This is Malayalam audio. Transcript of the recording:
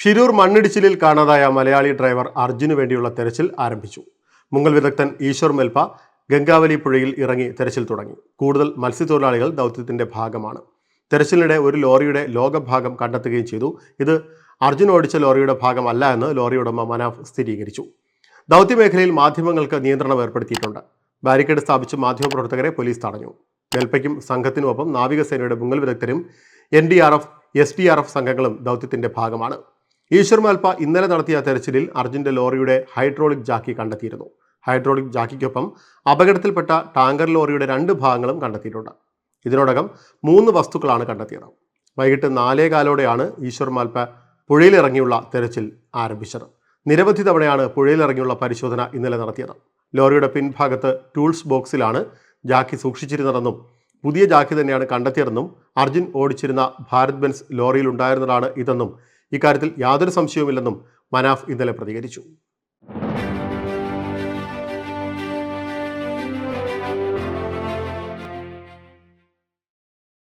ഷിരൂർ മണ്ണിടിച്ചിലിൽ കാണാതായ മലയാളി ഡ്രൈവർ അർജുന് വേണ്ടിയുള്ള തെരച്ചിൽ ആരംഭിച്ചു. മുങ്ങൽ വിദഗ്ധൻ ഈശ്വർ മെൽപ്പ ഗംഗാവലി പുഴയിൽ ഇറങ്ങി തെരച്ചിൽ തുടങ്ങി. കൂടുതൽ മത്സ്യത്തൊഴിലാളികൾ ദൗത്യത്തിന്റെ ഭാഗമാണ്. തെരച്ചിലിനിടെ ഒരു ലോറിയുടെ ലോകഭാഗം കണ്ടെത്തുകയും ചെയ്തു. ഇത് അർജുൻ ഓടിച്ച ലോറിയുടെ ഭാഗമല്ല എന്ന് ലോറി ഉടമ മനാഫ് സ്ഥിരീകരിച്ചു. ദൗത്യമേഖലയിൽ മാധ്യമങ്ങൾക്ക് നിയന്ത്രണം ഏർപ്പെടുത്തിയിട്ടുണ്ട്. ബാരിക്കേഡ് സ്ഥാപിച്ച് മാധ്യമപ്രവർത്തകരെ പോലീസ് തടഞ്ഞു. മെൽപ്പയ്ക്കും സംഘത്തിനുമൊപ്പം നാവികസേനയുടെ മുങ്ങൽ വിദഗ്ധരും N D R F S D R F സംഘങ്ങളും ദൗത്യത്തിന്റെ ഭാഗമാണ്. ഈശ്വർ മാൽപ്പ ഇന്നലെ നടത്തിയ തെരച്ചിലിൽ അർജുന്റെ ലോറിയുടെ ഹൈഡ്രോളിക് ജാക്കി കണ്ടെത്തിയിരുന്നു. ഹൈഡ്രോളിക് ജാക്കിക്കൊപ്പം അപകടത്തിൽപ്പെട്ട ടാങ്കർ ലോറിയുടെ രണ്ട് ഭാഗങ്ങളും കണ്ടെത്തിയിട്ടുണ്ട്. ഇതിനോടകം മൂന്ന് വസ്തുക്കളാണ് കണ്ടെത്തിയത്. വൈകിട്ട് നാലേ കാലോടെയാണ് ഈശ്വർ മാൽപ്പ പുഴയിലിറങ്ങിയുള്ള തെരച്ചിൽ ആരംഭിച്ചത്. നിരവധി തവണയാണ് പുഴയിലിറങ്ങിയുള്ള പരിശോധന ഇന്നലെ നടത്തിയത്. ലോറിയുടെ പിൻഭാഗത്ത് ടൂൾസ് ബോക്സിലാണ് ജാക്കി സൂക്ഷിച്ചിരുന്നതെന്നും പുതിയ ജാക്കി തന്നെയാണ് കണ്ടെത്തിയതെന്നും അർജുൻ ഓടിച്ചിരുന്ന ഭാരത് ബെൻസ് ലോറിയിൽ ഉണ്ടായിരുന്നതാണ് ഇതെന്നും ഇക്കാര്യത്തിൽ യാതൊരു സംശയവുമില്ലെന്നും മനാഫ് ഇന്നലെ പ്രതികരിച്ചു.